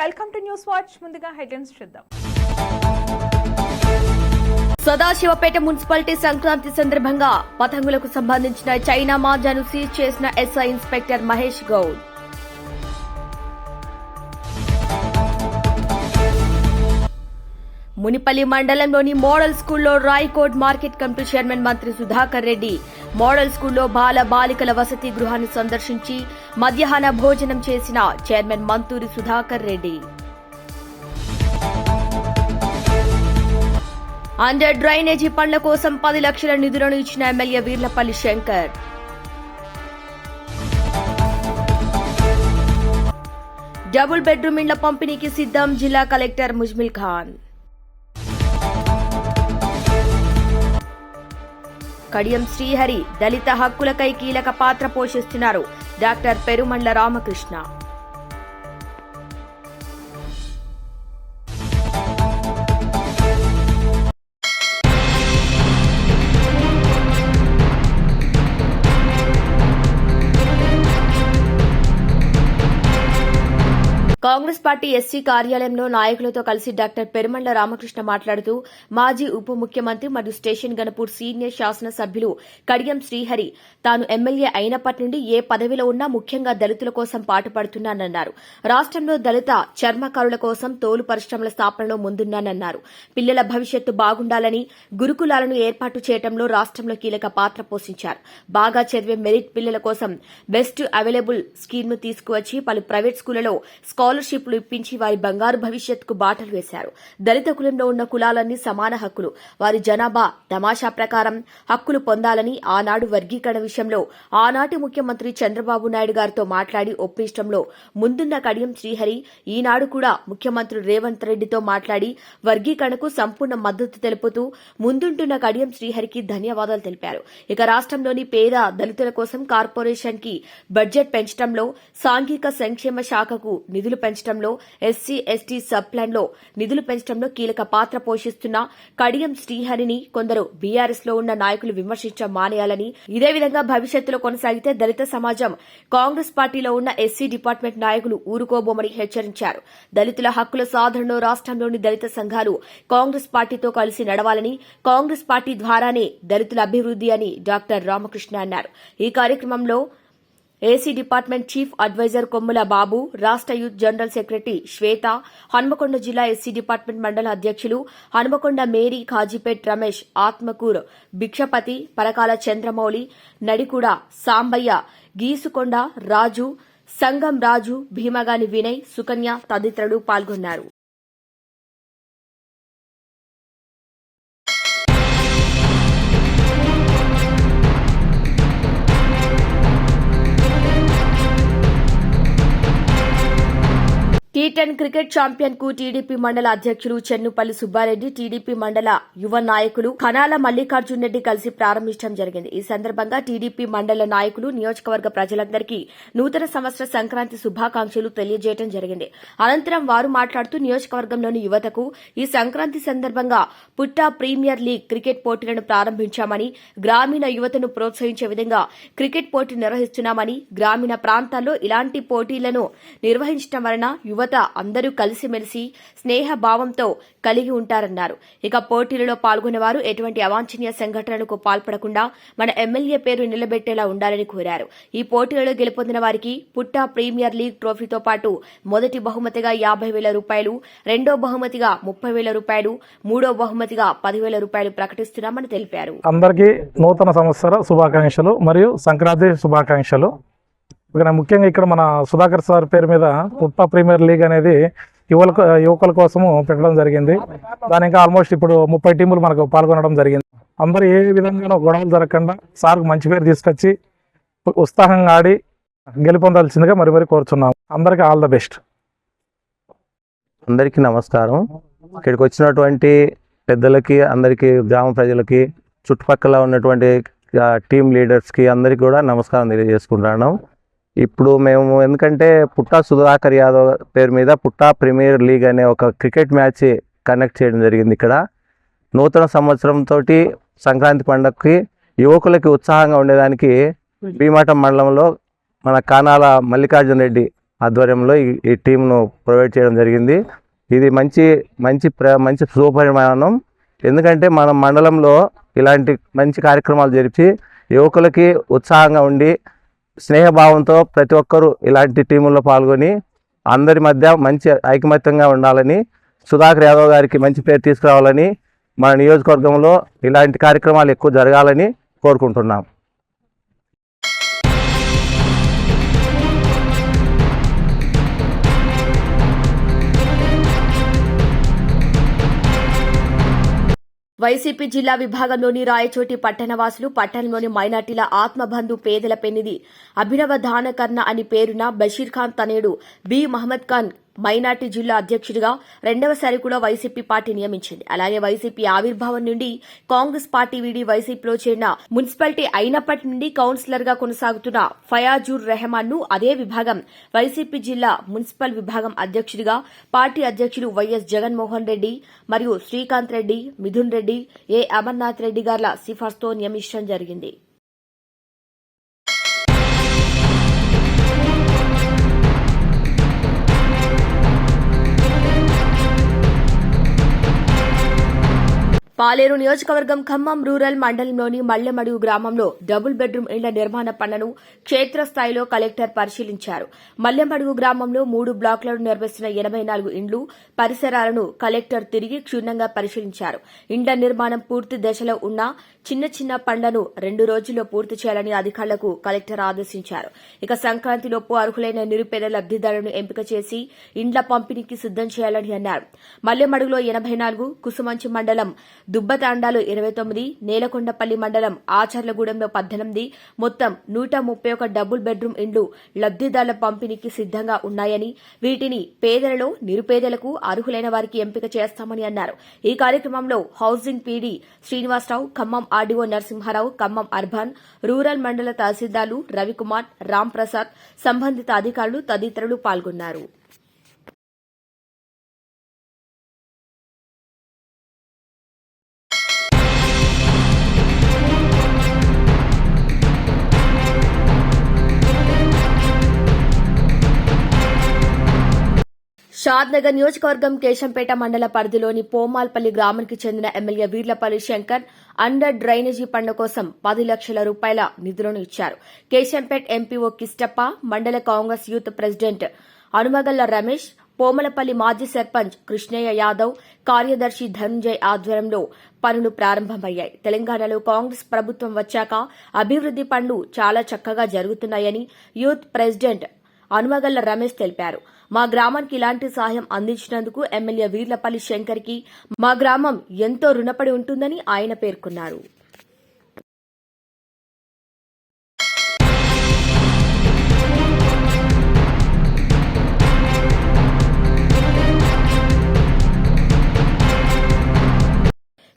Welcome to news watch. ముందుగా headlines చూద్దాం. Sadasivpet municipality Sankranti సందర్భంగా పతంగులకు సంబంధించిన చైనా మాజాను సీజ్ చేసిన S I inspector Mahesh Goud. Munipalli మండలంలోని మోడల్ స్కూల్లో రాయ్కోట్ మార్కెట్ కమిటీ చైర్మన్ మంత్రి సుధాకర్ రెడ్డి మోడల్ స్కూల్లో బాల బాలికల వసతి గృహాన్ని సందర్శించి మధ్యాహ్న భోజనం చేసిన chairman Manthuri Sudhakar Reddy. Under drainage పనుల కోసం పది లక్షల నిధులను ఇచ్చిన M L A Veerlapalli Shankar. Double bedroom ఇండ్ల పంపిణీకి సిద్ధం జిల్లా కలెక్టర్ ముజ్మిల్ ఖాన్. కడియం శ్రీహరి దళిత హక్కులకై కీలక పాత్ర పోషిస్తున్నారు. Doctor Perumandla Ramakrishna. Congress party S C కార్యాలయంలో నాయకులతో కలిసి డాక్టర్ పెరుమండ్ల రామకృష్ణ మాట్లాడుతూ మాజీ ఉప ముఖ్యమంత్రి మరియు స్టేషన్ గణపూర్ సీనియర్ శాసనసభ్యులు కడియం శ్రీహరి తాను ఎమ్మెల్యే అయినప్పటి నుండి ఏ పదవిలో ఉన్నా ముఖ్యంగా దళితుల కోసం పాటుపడుతున్నానన్నారు. రాష్ట్రంలో దళిత చర్మకారుల కోసం తోలు పరిశ్రమల స్థాపనలో ముందున్నానన్నారు. పిల్లల భవిష్యత్తు బాగుండాలని గురుకులాలను ఏర్పాటు చేయడంలో రాష్ట్రంలో కీలక పాత్ర పోషించారు. బాగా చదివే మెరిట్ పిల్లల కోసం బెస్ట్ అవైలబుల్ స్కీమ్ను తీసుకువచ్చి పలు ప్రైవేట్ స్కూళ్ళలో స్కాలర్షిప్ స్కాలర్షిప్లు ఇప్పించి వారి బంగారు భవిష్యత్తుకు బాటలు వేశారు. దళిత కులంలో ఉన్న కులాలన్నీ సమాన హక్కులు. వారి జనాభా తమాషా ప్రకారం హక్కులు పొందాలని ఆనాడు వర్గీకరణ విషయంలో ఆనాటి ముఖ్యమంత్రి చంద్రబాబు నాయుడు గారితో మాట్లాడి ఒప్పించడంలో ముందున్న కడియం శ్రీహరి ఈనాడు కూడా ముఖ్యమంత్రి రేవంత్ రెడ్డితో మాట్లాడి వర్గీకరణకు సంపూర్ణ మద్దతు తెలుపుతూ ముందుంటున్న కడియం శ్రీహరికి ధన్యవాదాలు తెలిపారు. ఇక రాష్ట్రంలోని పేద దళితుల కోసం కార్పొరేషన్కి బడ్జెట్ పెంచడంలో సాంఘిక సంక్షేమ శాఖకు నిధులు పెంచడంలో ఎస్సీ ఎస్టీ సబ్ ప్లాన్లో నిధులు పెంచడంలో కీలక పాత్ర పోషిస్తున్న కడియం శ్రీహరిని కొందరు బీఆర్ఎస్లో ఉన్న నాయకులు విమర్శించ మానేయాలని ఇదే విధంగా భవిష్యత్తులో కొనసాగితే దళిత సమాజం కాంగ్రెస్ పార్టీలో ఉన్న ఎస్సీ డిపార్ట్మెంట్ నాయకులు ఊరుకోబోమని హెచ్చరించారు. దళితుల హక్కుల సాధనలో రాష్ట్రంలోని దళిత సంఘాలు కాంగ్రెస్ పార్టీతో కలిసి నడవాలని కాంగ్రెస్ పార్టీ ద్వారానే దళితుల అభివృద్ది అని డాక్టర్ రామకృష్ణ అన్నారు. ఈ కార్యక్రమంలో AC department chief advisor Kommula Babu రాష్ట youth general secretary Swetha Hanmakonda జిల్లా ఎస్సీ డిపార్ట్మెంట్ మండల అధ్యక్షులు హన్మకొండ మేరీ ఖాజీపేట్ రమేష్ ఆత్మకూర్ భిక్షపతి పరకాల చంద్రమౌళి నడికూడ సాంబయ్య గీసుకొండ రాజు సంగం రాజు భీమగాని వినయ్ సుకన్య తదితరులు పాల్గొన్నారు. టీ టెన్ క్రికెట్ ఛాంపియన్కు టీడీపీ మండల అధ్యక్షులు చెన్నుపల్లి సుబ్బారెడ్డి టీడీపీ మండల యువ నాయకులు కనాల మల్లికార్జున్ రెడ్డి కలిసి ప్రారంభించడం జరిగింది. ఈ సందర్భంగా టీడీపీ మండల నాయకులు నియోజకవర్గ ప్రజలందరికీ నూతన సంవత్సర సంక్రాంతి శుభాకాంక్షలు తెలియజేయడం జరిగింది. అనంతరం వారు మాట్లాడుతూ నియోజకవర్గంలోని యువతకు ఈ సంక్రాంతి సందర్భంగా పుట్టా ప్రీమియర్ లీగ్ క్రికెట్ పోటీలను ప్రారంభించామని గ్రామీణ యువతను ప్రోత్సహించే విధంగా క్రికెట్ పోటీ నిర్వహిస్తున్నామని గ్రామీణ ప్రాంతాల్లో ఇలాంటి పోటీలను నిర్వహించడం వలన యువత అందరూ కలిసిమెలిసి స్నేహ భావంతో కలిగి ఉంటారన్నారు. ఇక పోటీలలో పాల్గొనేవారు ఎటువంటి అవాంఛనీయ సంఘటనలకు పాల్పడకుండా మన ఎమ్మెల్యే పేరు నిలబెట్టేలా ఉండాలని కోరారు. ఈ పోటీలలో గెలుపొందిన వారికి పుట్టా ప్రీమియర్ లీగ్ ట్రోఫీతో పాటు మొదటి బహుమతిగా యాభై వేల రూపాయలు రెండో బహుమతిగా ముప్పై వేల రూపాయలు మూడో బహుమతిగా పదివేల రూపాయలు ప్రకటిస్తున్నామని తెలిపారు. అందరికీ నూతన సంవత్సర శుభాకాంక్షలు మరియు సంక్రాంతి శుభాకాంక్షలు. ఇక్కడ ముఖ్యంగా ఇక్కడ మన సుధాకర్ సార్ పేరు మీద పుట్ట ప్రీమియర్ లీగ్ అనేది యువల యువకుల కోసము పెట్టడం జరిగింది. దాని ఇంకా ఆల్మోస్ట్ ఇప్పుడు ముప్పై టీములు మనకు పాల్గొనడం జరిగింది. అందరూ ఏ విధంగా గొడవలు జరగకుండా సార్కు మంచి పేరు తీసుకొచ్చి ఉత్సాహంగా ఆడి గెలుపొందాల్సిందిగా మరి మరి కోరుచున్నాం అందరికీ ఆల్ ద బెస్ట్. అందరికీ నమస్కారం. ఇక్కడికి వచ్చినటువంటి పెద్దలకి అందరికీ గ్రామ ప్రజలకి చుట్టుపక్కల ఉన్నటువంటి టీం లీడర్స్కి అందరికీ కూడా నమస్కారం తెలియజేసుకుంటున్నాను. ఇప్పుడు మేము ఎందుకంటే పుట్టా సుధాకర్ యాదవ్ పేరు మీద పుట్టా ప్రీమియర్ లీగ్ అనే ఒక క్రికెట్ మ్యాచ్ కనెక్ట్ చేయడం జరిగింది ఇక్కడ. నూతన సంవత్సరంతో సంక్రాంతి పండగకి యువకులకి ఉత్సాహంగా ఉండేదానికి భీమాటం మండలంలో మన కానాల మల్లికార్జున రెడ్డి ఆధ్వర్యంలో ఈ ఈ టీంను ప్రొవైడ్ చేయడం జరిగింది. ఇది మంచి మంచి ప్ర మంచి శుభపరిమాణం ఎందుకంటే మన మండలంలో ఇలాంటి మంచి కార్యక్రమాలు జరిపి యువకులకి ఉత్సాహంగా ఉండి స్నేహభావంతో ప్రతి ఒక్కరూ ఇలాంటి టీముల్లో పాల్గొని అందరి మధ్య మంచి ఐకమత్యంగా ఉండాలని సుధాకర్ యాదవ్ గారికి మంచి పేరు తీసుకురావాలని మన నియోజకవర్గంలో ఇలాంటి కార్యక్రమాలు ఎక్కువ జరగాలని కోరుకుంటున్నాం. వైసీపీ జిల్లా విభాగంలోని రాయచోటి పట్టణవాసులు పట్టణంలోని మైనార్టీల ఆత్మబంధు పేదల పెన్నిది అభినవ దానకర్ణ అని పేరున బషీర్ ఖాన్ తనేడు బి మహమ్మద్ ఖాన్ మైనార్టీ జిల్లా అధ్యక్షుడిగా రెండవసారి కూడా వైసీపీ పార్టీ నియమించింది. అలాగే వైసీపీ ఆవిర్భావం నుండి కాంగ్రెస్ పార్టీ వీడి వైసీపీలో చేరిన మున్సిపాలిటీ అయినప్పటి నుండి కౌన్సిలర్గా కొనసాగుతున్న ఫయాజుర్ రెహమాన్ను అదే విభాగం వైసీపీ జిల్లా మున్సిపల్ విభాగం అధ్యక్షుడిగా పార్టీ అధ్యక్షులు వైఎస్ జగన్మోహన్ రెడ్డి మరియు శ్రీకాంత్ రెడ్డి మిథున్ రెడ్డి ఏ అమర్నాథ్ రెడ్డి గార్ల సిఫార్సుతో నియమించడం జరిగింది. పాలేరు నియోజకవర్గం ఖమ్మం రూరల్ మండలంలోని మల్లెమడుగు గ్రామంలో డబుల్ బెడ్రూమ్ ఇళ్ళ నిర్మాణ పనులను క్షేత్రస్థాయిలో కలెక్టర్ పరిశీలించారు. మల్లెమడుగు గ్రామంలో మూడు బ్లాకులను నిర్మిస్తున్న ఎనబై నాలుగు ఇండ్లు పరిసరాలను కలెక్టర్ తిరిగి క్షుణ్ణంగా పరిశీలించారు. ఇండ్ల నిర్మాణం పూర్తి దశలో ఉన్న చిన్న చిన్న పండ్లను రెండు రోజుల్లో పూర్తి చేయాలని అధికారులకు కలెక్టర్ ఆదేశించారు. ఇక సంక్రాంతిలోపు అర్హులైన నిరుపేద లబ్దిదారులను ఎంపిక చేసి ఇండ్ల పంపిణీకి సిద్దం చేయాలని అన్నారు. మల్లెమడుగులో ఎనబై నాలుగు కుసుమంచి మండలం దుబ్బతాండాలు ఇరవై తొమ్మిది నేలకొండపల్లి మండలం ఆచర్లగూడెంలో పద్దెనిమిది మొత్తం నూట ముప్పై ఒక డబుల్ బెడ్రూమ్ ఇండ్లు లబ్దిదారుల పంపిణీకి సిద్దంగా ఉన్నాయని వీటిని పేదలలో నిరుపేదలకు అర్హులైన వారికి ఎంపిక చేస్తామని అన్నారు. ఈ కార్యక్రమంలో housing P D Srinivasarao Khammam R D O Narasimharao Khammam urban rural మండల తహసీల్దార్లు రవికుమార్ రామ్ ప్రసాద్ సంబంధిత అధికారులు తదితరులు పాల్గొన్నారు. షాద్నగర్ నియోజకవర్గం కేశంపేట మండల పరిధిలోని పోమాల్పల్లి గ్రామానికి చెందిన M L A Veerlapalli Shankar under drainage పనుల కోసం పది లక్షల రూపాయల నిధులను ఇచ్చారు. Keshampet M P O Kishtappa మండల కాంగ్రెస్ యూత్ ప్రెసిడెంట్ అనుమగల్ల రమేష్ పోమలపల్లి మాజీ సర్పంచ్ కృష్ణయ్య యాదవ్ కార్యదర్శి ధనుంజయ్ ఆధ్వర్యంలో పనులు ప్రారంభమయ్యాయి. తెలంగాణలో కాంగ్రెస్ ప్రభుత్వం వచ్చాక అభివృద్ది పనులు చాలా చక్కగా జరుగుతున్నాయని యూత్ ప్రెసిడెంట్ అనుమగల్ల రమేష్ తెలిపారు. మా గ్రామానికి ఇలాంటి సహాయం అందించినందుకు ఎమ్మెల్యే వీర్లపల్లి శంకర్కి మా గ్రామం ఎంతో రుణపడి ఉంటుందని ఆయన పేర్కొన్నారు.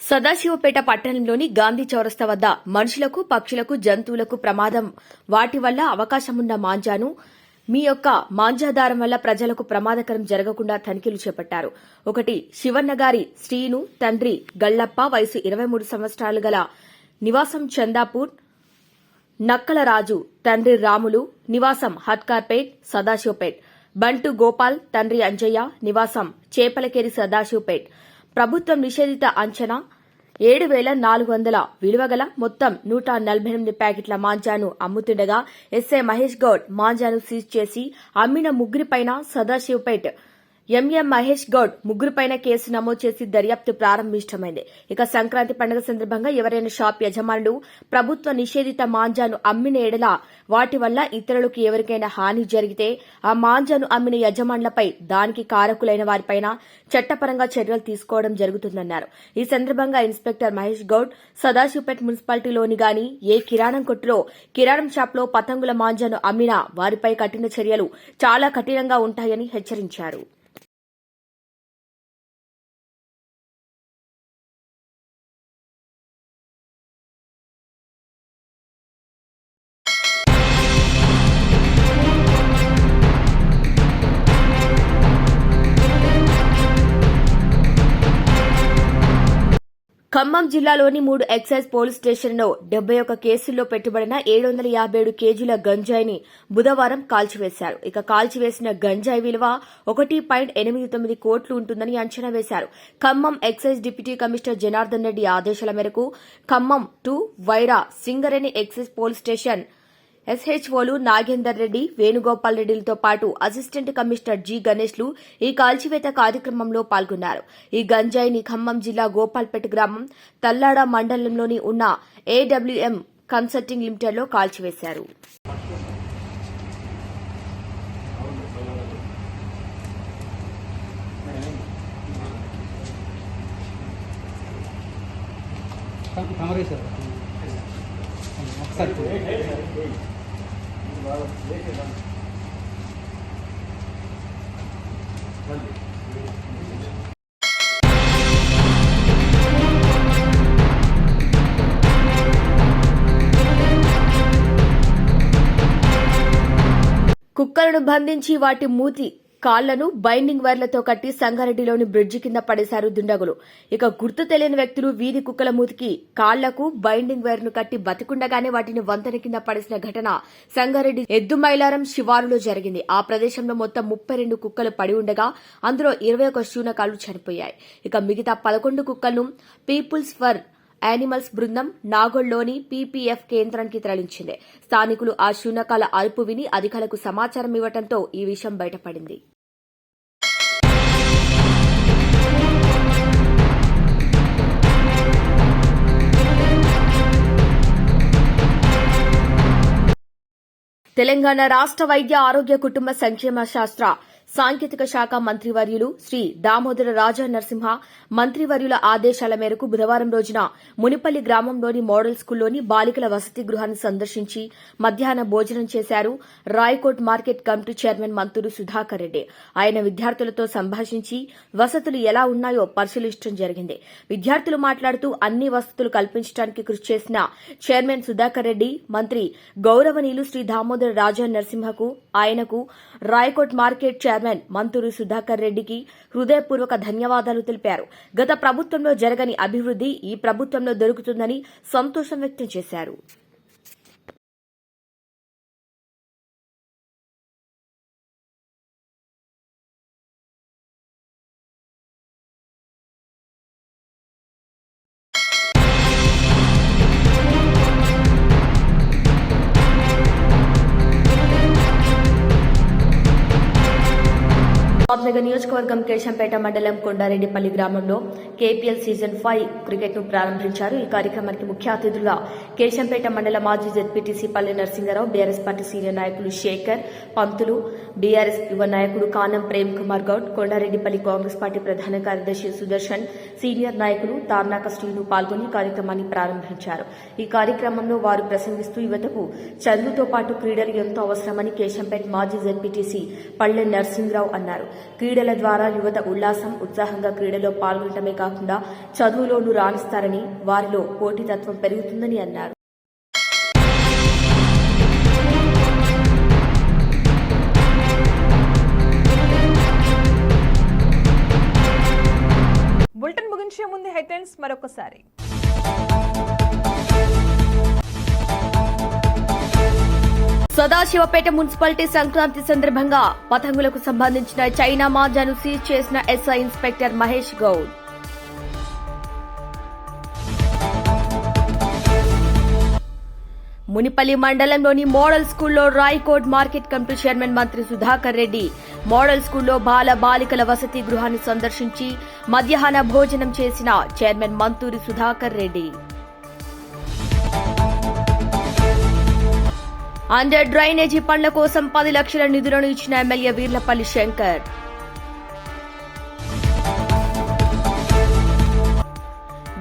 సదాశివపేట పట్టణంలోని గాంధీ చౌరస్తా వద్ద మనుషులకు పక్షులకు జంతువులకు ప్రమాదం వాటి వల్ల అవకాశమున్న మాంజాను మీ యొక్క మాంజాదారం వల్ల ప్రజలకు ప్రమాదకరం జరగకుండా తనిఖీలు చేపట్టారు. ఒకటి శివన్న గారి శ్రీను తండ్రి గళ్ళప్ప వయసు ఇరవై మూడు సంవత్సరాలు గల నివాసం చందాపూర్ నక్కల రాజు తండ్రి రాములు నివాసం హత్కార్పేట్ సదాశివపేట్. బంటు గోపాల్ తండ్రి అంజయ్య నివాసం చేపలకేరి సదాశివపేట్. ప్రభుత్వం నిషేధిత అంచనా ఏడు వేల నాలుగు వందల విలువగల మొత్తం నూట నలభై ఎనిమిది ప్యాకెట్ల మాంజాను అమ్ముతుండగా ఎస్ఐ మహేష్ గౌడ్ మాంజాను సీజ్ చేసి అమ్మిన ముగ్గురిపైన సదాశివపేట్ ఎంఎం మహేష్ గౌడ్ ముగ్గురుపైన కేసు నమోదు చేసి దర్యాప్తు ప్రారంభించడమైంది. ఇక సంక్రాంతి పండుగ సందర్భంగా ఎవరైనా షాప్ యజమానులు ప్రభుత్వ నిషేధిత మాంజాను అమ్మిన ఎడల వాటి వల్ల ఇతరులకు ఎవరికైనా హాని జరిగితే ఆ మాంజాను అమ్మిన యజమానులపై దానికి కారకులైన వారిపైన చట్టపరంగా చర్యలు తీసుకోవడం జరుగుతుందన్నారు. ఈ సందర్భంగా ఇన్స్పెక్టర్ మహేష్ గౌడ్ సదాశివపేట్ మున్సిపాలిటీలోని గాని ఏ కిరాణం కొట్టులో కిరాణం షాప్లో పతంగుల మాంజాను అమ్మినా వారిపై కఠిన చర్యలు చాలా కఠినంగా ఉంటాయని హెచ్చరించారు. ఖమ్మం జిల్లాలోని మూడు ఎక్సైజ్ పోలీస్ స్టేషన్లో డెబ్బై ఒక్క కేసుల్లో పెట్టుబడిన ఏడు వందల యాభై ఏడు కేజీల గంజాయిని బుధవారం కాల్చివేశారు. ఇక కాల్చివేసిన గంజాయి విలువ ఒకటి పాయింట్ ఎనిమిది తొమ్మిది కోట్లు ఉంటుందని అంచనా వేశారు. Khammam excise deputy commissioner Janardhan Reddy ఆదేశాల మేరకు Khammam to Wyra Singareni excise police station ఎస్హెచ్ఓలు Nagender Reddy Venugopal రెడ్డిలతో పాటు అసిస్టెంట్ కమిషనర్ జి గణేష్లు ఈ కాల్చివేత కార్యక్రమంలో పాల్గొన్నారు. ఈ గంజాయిని ఖమ్మం జిల్లా గోపాల్పేట గ్రామం తల్లాడ మండలంలోని ఉన్న ఏడబ్ల్యూఎం కన్సల్టింగ్ లిమిటెడ్లో కాల్చివేశారు. ఒకసారి కుక్కలను బంధించి వాటి మూతి కాళ్ళను బైండింగ్ వైర్లతో కట్టి సంగారెడ్డిలోని బ్రిడ్జి కింద పడేశారు దుండగులు. ఇక గుర్తు తెలియని వ్యక్తులు వీధి కుక్కల మూతికి కాళ్ళకు బైండింగ్ వైర్ను కట్టి బతికుండగానే వాటిని వంతెన కింద పడేసిన ఘటన సంగారెడ్డి ఎద్దుమైలారం శివారులో జరిగింది. ఆ ప్రదేశంలో మొత్తం ముప్పై రెండు కుక్కలు పడి ఉండగా అందులో ఇరవై ఒక శూనకాలు చనిపోయాయి. ఇక మిగతా పదకొండు కుక్కలను పీపుల్స్ ఫర్ యానిమల్స్ బృందం నాగోల్లోని పీపీఎఫ్ కేంద్రానికి తరలించింది. స్థానికులు ఆ శూనకాల అరుపు విని అధికారులకు సమాచారం ఇవ్వడంతో ఈ విషయం బయటపడింది. తెలంగాణ రాష్ట్ర వైద్య ఆరోగ్య కుటుంబ సంక్షేమ శాస్త్ర సాంకేతిక శాఖ మంత్రివర్యులు శ్రీ దామోదర రాజా నరసింహ మంత్రివర్యుల ఆదేశాల మేరకు బుధవారం రోజున మునిపల్లి గ్రామంలోని మోడల్ స్కూల్లోని బాలికల వసతి గృహాన్ని సందర్శించి మధ్యాహ్న భోజనం చేశారు రాయ్కోట్ మార్కెట్ కమిటీ చైర్మన్ మంత్రులు సుధాకర్ రెడ్డి. ఆయన విద్యార్థులతో సంభాషించి వసతులు ఎలా ఉన్నాయో పరిశీలించడం జరిగింది. విద్యార్థులు మాట్లాడుతూ అన్ని వసతులు కల్పించడానికి కృషి చేసిన చైర్మన్ సుధాకర్ రెడ్డి మంత్రి గౌరవనీయులు శ్రీ దామోదర రాజా నరసింహకు ఆయనకు రాయ్కోట్ మార్కెట్ చైర్మన్ మంతూరు సుధాకర్ రెడ్డికి హృదయపూర్వక ధన్యవాదాలు తెలిపారు. గత ప్రభుత్వంలో జరగని అభివృద్ది ఈ ప్రభుత్వంలో దొరుకుతుందని సంతోషం వ్యక్తం చేశారు. chega nem నియోజకవర్గం కేశంపేట మండలం కొండారెడ్డిపల్లి గ్రామంలో కేపీఎల్ సీజన్ ఫైవ్ క్రికెట్ను ప్రారంభించారు. ఈ కార్యక్రమానికి ముఖ్య అతిథులుగా కేశంపేట మండల మాజీ జెడ్పీటీసీ పల్లె నరసింహారావు బీఆర్ఎస్ పార్టీ సీనియర్ నాయకులు శేఖర్ పంతులు బీఆర్ఎస్ యువ నాయకుడు కానం ప్రేమ్ కుమార్ గౌడ్ కొండారెడ్డిపల్లి కాంగ్రెస్ పార్టీ ప్రధాన కార్యదర్శి సుదర్శన్ సీనియర్ నాయకులు తార్నాక శ్రీను పాల్గొని కార్యక్రమాన్ని ప్రారంభించారు. ఈ కార్యక్రమంలో వారు ప్రసంగిస్తూ యువతకు చదువుతో పాటు క్రీడలు ఎంతో అవసరమని కేశంపేట మాజీ జెడ్పీటీసీ పల్లె నరసింహరావు అన్నారు. క్రీడల ద్వారా యువత ఉల్లాసం ఉత్సాహంగా క్రీడలో పాల్గొనడమే కాకుండా చదువులోనూ రాణిస్తారని వారిలో పోటీతత్వం పెరుగుతుందని అన్నారు. బులెటిన్ ముగించే ముందు హెడ్లైన్స్ మరొకసారి. సదాశివపేట మున్సిపాలిటీ సంక్రాంతి సందర్భంగా పతంగులకు సంబంధించిన చైనా మాజాను సీజ్ చేసిన S I inspector Mahesh Goud. Munipalli మండలంలోని మోడల్ స్కూల్లో రాయ్కోట్ మార్కెట్ కమిటీ చైర్మన్ మంత్రి సుధాకర్ రెడ్డి మోడల్ స్కూల్లో బాల బాలికల వసతి గృహాన్ని సందర్శించి మధ్యాహ్న భోజనం చేసిన chairman Manthuri Sudhakar Reddy. Under drainage పనుల కోసం పది లక్షల నిధులను ఇచ్చిన M L A Veerlapalli Shankar.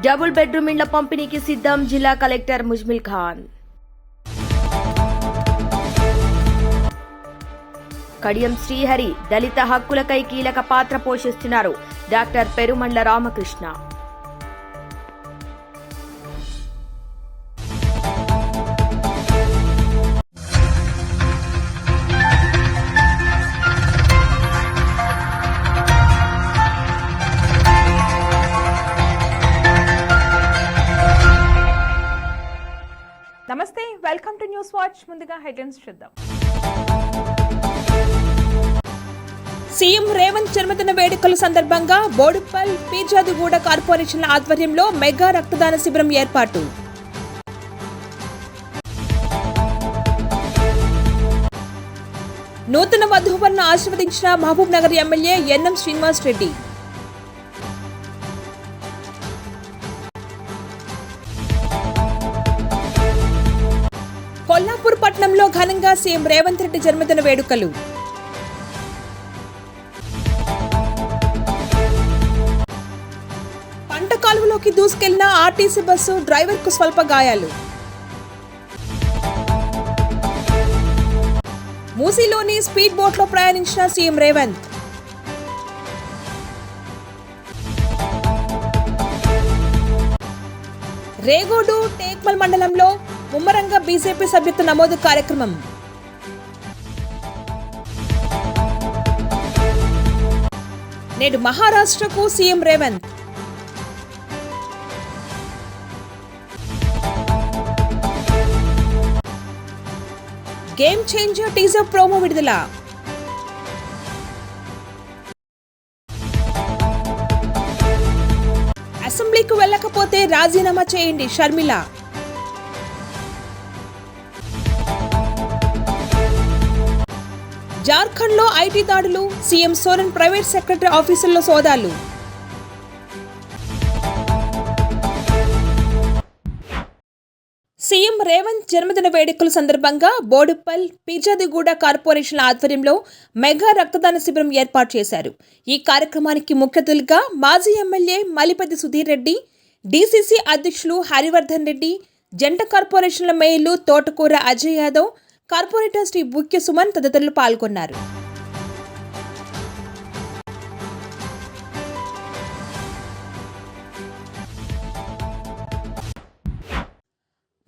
Double bedroom ఇండ్ల పంపిణీకి సిద్ధం జిల్లా కలెక్టర్ ముజ్మిల్ ఖాన్. కడియం శ్రీహరి దళిత హక్కులకై కీలక పాత్ర పోషిస్తున్నారు డాక్టర్ పెరుమండ్ల రామకృష్ణ. వాచ్ ముందుగా హెడ్లైన్స్ చూద్దాం. సీఎం రేవంత్ జన్మదిన వేడుకల సందర్భంగా బోడుపల్ పీర్జాదిగూడ కార్పొరేషన్ల ఆధ్వర్యంలో మెగా రక్తదాన శిబిరం ఏర్పాటు. నూతన వధువులను ఆశీర్వదించిన Mahbub Nagar M L A N M Srinivas Reddy. Telangana C M Revanth Reddy జన్మదిన వేడుకలు. పంట కాలువలోకి దూసుకెళ్ళిన ఆర్టీసీ బస్సు డ్రైవర్కు స్వల్ప గాయాలు. మూసీలోని స్పీడ్ బోట్లో ప్రయాణించిన సీఎం రేవంత్. రేగోడు టేక్మల్ మండలంలో ముమ్మరంగా బీజేపీ సభ్యత్వ నమోదు కార్యక్రమం. నేడు మహారాష్ట్రకు C M Revanth. Game changer teaser promo విడుదల. అసెంబ్లీకి వెళ్ళకపోతే రాజీనామా చేయండి షర్మిల. జార్ఖండ్లో ఐటీ దాడులు సీఎం సోరెన్ ప్రైవేట్ సెక్రటరీ ఆఫీసుల్లో సోదాలు. సీఎం రేవంత్ జన్మదిన వేడుకల సందర్భంగా బోడుప్పల్ పిజాదిగూడ కార్పొరేషన్ల ఆధ్వర్యంలో మెగా రక్తదాన శిబిరం ఏర్పాటు చేశారు. ఈ కార్యక్రమానికి ముఖ్య అతిథులుగా మాజీ M L A Malipathi Sudheer Reddy D C C అధ్యక్షులు హరివర్ధన్ రెడ్డి జంట కార్పొరేషన్ల మేయర్లు తోటకూర అజయ్ యాదవ్ కార్పొరేటర్ శ్రీ బుక్య సుమన్ తదితరులు పాల్గొన్నారు.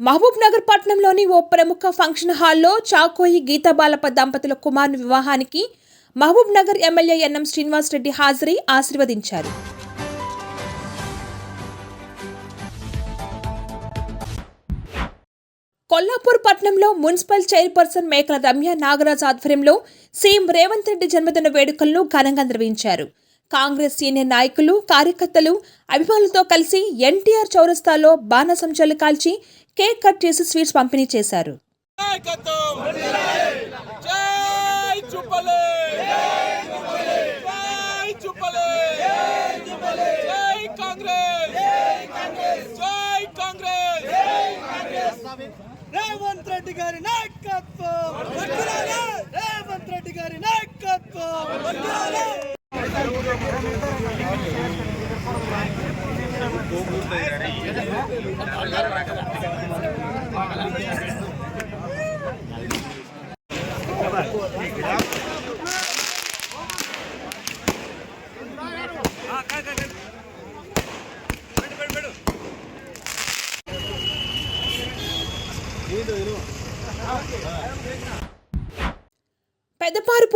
మహబూబ్ నగర్ పట్టణంలోని ఓ ప్రముఖ ఫంక్షన్ హాల్లో చాకోయి గీతాబాలప దంపతుల కుమారుని వివాహానికి Mahbub Nagar M L A N M Srinivas Reddy హాజరై ఆశీర్వదించారు. కొల్లాపూర్ పట్టణంలో మున్సిపల్ చైర్పర్సన్ మేకల రమ్య నాగరాజ్ ఆధ్వర్యంలో సీఎం రేవంత్ రెడ్డి జన్మదిన వేడుకలను ఘనంగా నిర్వహించారు కాంగ్రెస్ సీనియర్ నాయకులు కార్యకర్తలు అభిమానులతో కలిసి ఎన్టీఆర్ చౌరస్తాలో బాణసంచాలు కాల్చి కేక్ కట్ చేసి స్వీట్స్ పంపిణీ చేశారు నాయకత్వం జై చుప్పలే జై చుప్పలే జై కాంగ్రెస్ జై కాంగ్రెస్ రేవంత్ రెడ్డి గారి నాయకత్వం రేవంత్ రెడ్డి గారి నాయకత్వం Thank you.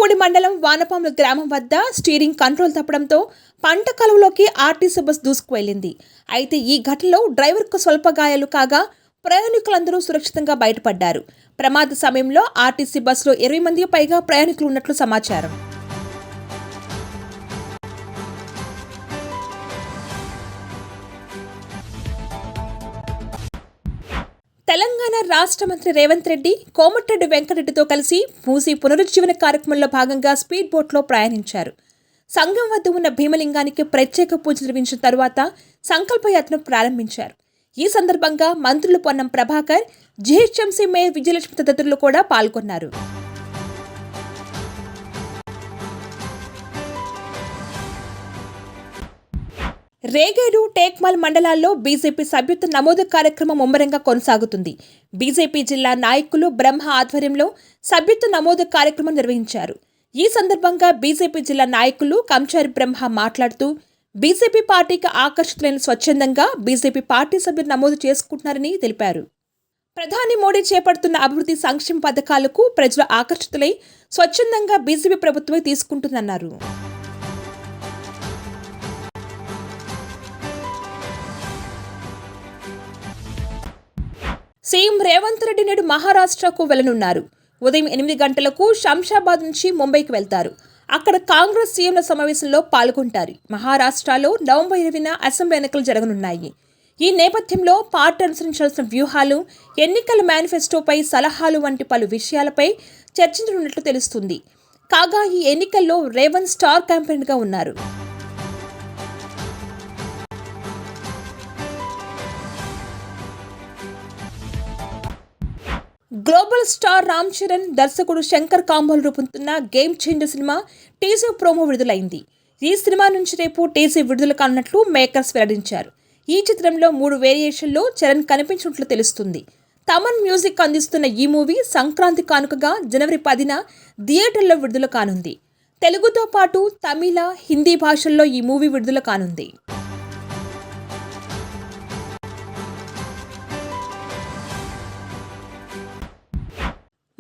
పెదపారుపూడి మండలం వానపాముల గ్రామం వద్ద స్టీరింగ్ కంట్రోల్ తప్పడంతో పంట కలువలోకి ఆర్టీసీ బస్ దూసుకువెళ్ళింది అయితే ఈ ఘటనలో డ్రైవర్కు స్వల్ప గాయాలు కాగా ప్రయాణికులందరూ సురక్షితంగా బయటపడ్డారు. ప్రమాద సమయంలో ఆర్టీసీ బస్సులో ఇరవై మందికి పైగా ప్రయాణికులు ఉన్నట్లు సమాచారం. తెలంగాణ రాష్ట్ర మంత్రి రేవంత్ రెడ్డి కోమటిరెడ్డి వెంకటరెడ్డితో కలిసి మూసీ పునరుజ్జీవన కార్యక్రమంలో భాగంగా స్పీడ్ బోట్లో ప్రయాణించారు. సంఘం వద్ద ఉన్న భీమలింగానికి ప్రత్యేక పూజ నిర్వహించిన తరువాత సంకల్పయాత్రను ప్రారంభించారు. ఈ సందర్భంగా మంత్రులు Ponnam Prabhakar G H M C mayor Vijayalakshmi తదితరులు కూడా పాల్గొన్నారు. రేగేడు టేక్మాల్ మండలాల్లో బీజేపీ సభ్యత్వ నమోదు కార్యక్రమం ముమ్మరంగా కొనసాగుతుంది. బీజేపీ జిల్లా నాయకులు బ్రహ్మ ఆధ్వర్యంలో సభ్యత్వ నమోదు కార్యక్రమం నిర్వహించారు. ఈ సందర్భంగా బీజేపీ జిల్లా నాయకులు కంచారి బ్రహ్మ మాట్లాడుతూ బీజేపీ పార్టీకి ఆకర్షితులైన స్వచ్ఛందంగా బీజేపీ పార్టీ సభ్యులు నమోదు చేసుకుంటున్నారని తెలిపారు. ప్రధాని మోడీ చేపడుతున్న అభివృద్ధి సంక్షేమ పథకాలకు ప్రజలు ఆకర్షితులై స్వచ్ఛందంగా బీజేపీ ప్రభుత్వమే తీసుకుంటుందన్నారు. సీఎం రేవంత్ రెడ్డి నేడు మహారాష్ట్రకు వెళ్ళనున్నారు. ఉదయం ఎనిమిది గంటలకు శంషాబాద్ నుంచి ముంబైకి వెళ్తారు. అక్కడ కాంగ్రెస్ సీఎంల సమావేశంలో పాల్గొంటారు. మహారాష్ట్రలో నవంబర్ ఇరవైన అసెంబ్లీ ఎన్నికలు జరగనున్నాయి. ఈ నేపథ్యంలో పార్టీ అనుసరించాల్సిన వ్యూహాలు ఎన్నికల మేనిఫెస్టోపై సలహాలు వంటి పలు విషయాలపై చర్చించనున్నట్లు తెలుస్తుంది. కాగా ఈ ఎన్నికల్లో రేవంత్ స్టార్ క్యాంపెయిన్గా ఉన్నారు. గ్లోబల్ స్టార్ రామ్ చరణ్ దర్శకుడు శంకర్ కాంబోలు రూపొందుతున్న game changer cinema teaser promo విడుదలైంది. ఈ సినిమా నుంచి రేపు టీజర్ విడుదల కానున్నట్లు మేకర్స్ వెల్లడించారు. ఈ చిత్రంలో మూడు వేరియేషన్లో చరణ్ కనిపించినట్లు తెలుస్తుంది. తమన్ మ్యూజిక్ అందిస్తున్న ఈ మూవీ సంక్రాంతి కానుకగా జనవరి పదిన థియేటర్లో విడుదల కానుంది. తెలుగుతో పాటు తమిళ హిందీ భాషల్లో ఈ మూవీ విడుదల కానుంది.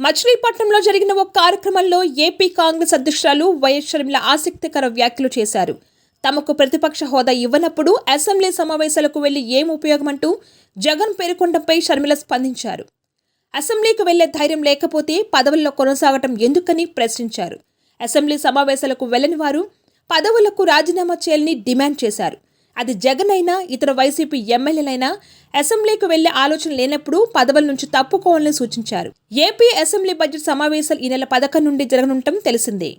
మచిలీపట్నంలో జరిగిన ఒక కార్యక్రమంలో ఏపీ కాంగ్రెస్ అధ్యక్షురాలు వైఎస్ షర్మిల ఆసక్తికర వ్యాఖ్యలు చేశారు. తమకు ప్రతిపక్ష హోదా ఇవ్వనప్పుడు అసెంబ్లీ సమావేశాలకు వెళ్ళి ఏం ఉపయోగమంటూ జగన్ పేర్కొనడంపై షర్మిల స్పందించారు. అసెంబ్లీకి వెళ్ళే ధైర్యం లేకపోతే పదవుల్లో కొనసాగటం ఎందుకని ప్రశ్నించారు. అసెంబ్లీ సమావేశాలకు వెళ్ళని వారు పదవులకు రాజీనామా చేయాలని డిమాండ్ చేశారు. అది జగన్ అయినా ఇతర వైసీపీ ఎమ్మెల్యేలైనా అసెంబ్లీకి వెళ్ళే ఆలోచన లేనప్పుడు పదవుల నుంచి తప్పుకోవాలని సూచించారు. ఏపీ అసెంబ్లీ బడ్జెట్ సమావేశాలు ఈ నెల పథకం నుండి జరగనుండటం తెలిసిందే.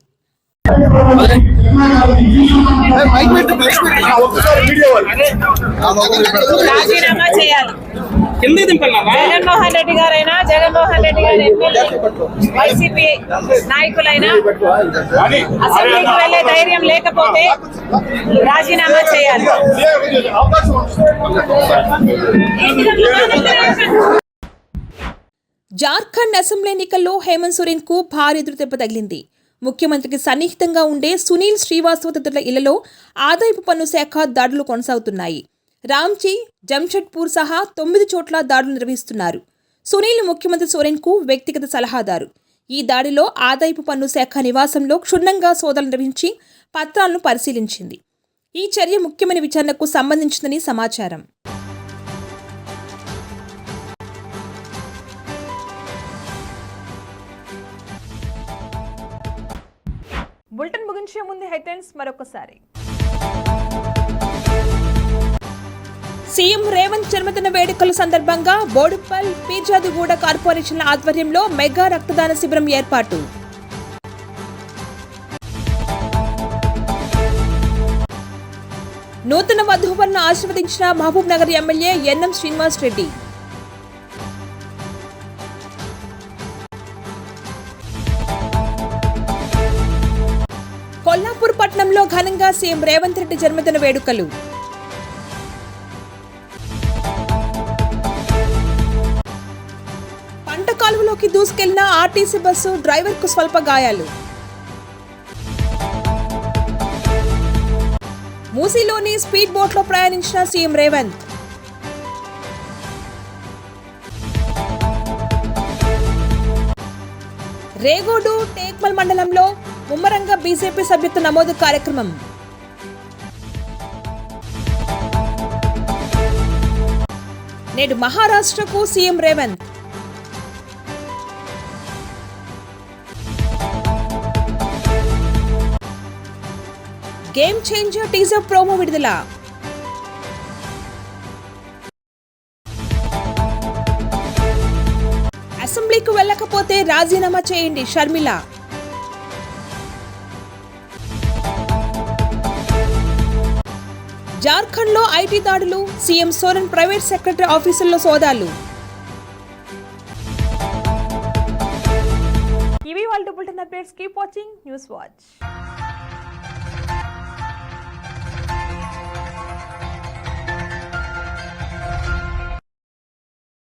రాజీనామా చేయాలి. జగన్మోహన్ రెడ్డి గారైనా జగన్మోహన్ రెడ్డి గారి ఎమ్మెల్యే వైసీపీ నాయకులైనా అసెంబ్లీకి వెళ్ళే ధైర్యం లేకపోతే రాజీనామా చేయాలి. జార్ఖండ్ అసెంబ్లీ ఎన్నికల్లో హేమంత్ సోరెన్కు భారీ ఎదురుదెబ్బ తగిలింది. ముఖ్యమంత్రికి సన్నిహితంగా ఉండే సునీల్ శ్రీవాస్తవ తదితరుల ఇళ్ళలో ఆదాయపు పన్ను శాఖ దాడులు కొనసాగుతున్నాయి. రాంచీ జంషెడ్పూర్ సహా తొమ్మిది చోట్ల దాడులు నిర్వహిస్తున్నారు. సునీల్ ముఖ్యమంత్రి సోరెన్కు వ్యక్తిగత సలహాదారు. ఈ దాడిలో ఆదాయపు పన్ను శాఖ నివాసంలో క్షుణ్ణంగా సోదలు నిర్వహించి పత్రాలను పరిశీలించింది. ఈ చర్య ముఖ్యమైన విచారణకు సంబంధించిందని సమాచారం. బులెటిన్ ముగించే ముందు హెడ్లైన్స్ మరొకసారి. సీఎం రేవంత్ జన్మదిన వేడుకల సందర్భంగా బోడుప్పల్ పీర్జాదిగూడ కార్పొరేషన్ల ఆధ్వర్యంలో మెగా రక్తదాన శిబిరం ఏర్పాటు. నూతన వధువులను ఆశీర్వదించిన Mahbub Nagar M L A N M Srinivas Reddy. Kollapur పట్టణంలో ఘనంగా సీఎం రేవంత్ రెడ్డి జన్మదిన వేడుకలు. దూసుకెళ్ళిన ఆర్టీసీ బస్సు డ్రైవర్కు స్వల్ప గాయాలు. మూసీలోని స్పీడ్ బోట్లో ప్రయాణించిన సీఎం రేవంత్. రేగోడు టేక్మల్ మండలంలో ముమ్మరంగా బీజేపీ సభ్యత్వ నమోదు కార్యక్రమం. నేడు మహారాష్ట్రకు C M Revanth. Game changer teaser promo విడుదల. అసెంబ్లీకి వెళ్ళకపోతే రాజీనామా చేయండి షర్మిల. జార్ఖండ్లో ఐటీ దాడులు సీఎం సోరెన్ ప్రైవేట్ సెక్రటరీ ఆఫీసుల్లో సోదాలు. ఇవి వాళ్ళు bulletin updates. Keep watching news watch